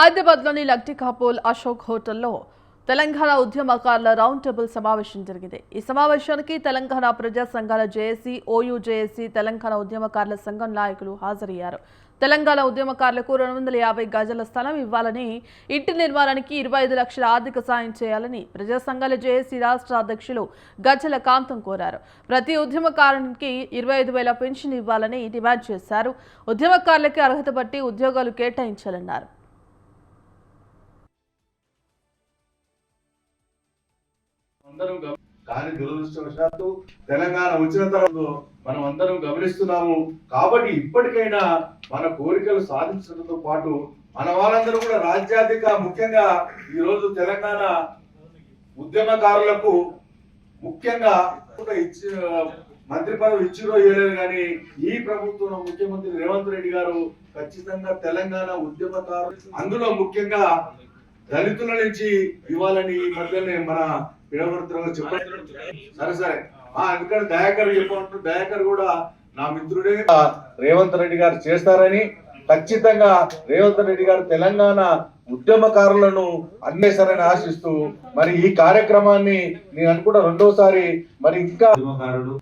హైదరాబాద్లోని లక్టీ కాపోల్ అశోక్ హోటల్లో తెలంగాణ ఉద్యమకారుల రౌండ్ టేబుల్ సమావేశం జరిగింది. ఈ సమావేశానికి తెలంగాణ ప్రజా సంఘాల జేఏసీ ఓయూ జేఏసీ తెలంగాణ ఉద్యమకారుల సంఘం నాయకులు హాజరయ్యారు. తెలంగాణ ఉద్యమకారులకు రెండు వందల యాభై గజల స్థలం ఇవ్వాలని ఇంటి నిర్మాణానికి ఇరవై ఐదు లక్షల ఆర్థిక సాయం చేయాలని ప్రజా సంఘాల జేఏసీ రాష్ట్ర అధ్యక్షులు గజ్జల కాంతం కోరారు. ప్రతి ఉద్యమకారునికి ఇరవై ఐదు వేల పెన్షన్ ఇవ్వాలని డిమాండ్ చేశారు. ఉద్యమకారులకి అర్హత బట్టి ఉద్యోగాలు కేటాయించాలన్నారు. అందరం కానీ దురదృష్టవశాత్తు తెలంగాణ వచ్చిన తర్వాత మనం అందరం గమనిస్తున్నాము. కాబట్టి ఇప్పటికైనా మన కోరికలు సాధించడంతో పాటు మన వాళ్ళందరూ కూడా రాజ్యాధిక ముఖ్యంగా ఈ రోజు తెలంగాణ ఉద్యమకారులకు ముఖ్యంగా ఇచ్చి మంత్రి పదవి ఇచ్చిరో ఇవ్వలేదు కానీ ఈ ప్రభుత్వంలో ముఖ్యమంత్రి రేవంత్ రెడ్డి గారు ఖచ్చితంగా తెలంగాణ ఉద్యమకారులు అందులో ముఖ్యంగా దళితుల నుంచి ఇవ్వాలని ఈ మధ్యనే మన పిడవర్తలో చెప్పారు. సరే సరే. ఆ ఎందుకంటే దయాకర్ చెప్పమంటారు దయాకర్ కూడా నా మిత్రుడే. రేవంత్ రెడ్డి గారు చేస్తారని ఖచ్చితంగా రేవంత్ రెడ్డి గారు తెలంగాణ ఉద్యమకారులను అందేశారని ఆశిస్తూ మరి ఈ కార్యక్రమాన్ని నేను అనుకుంటా రెండోసారి మరి ఇంకా ఉద్యమకారుడు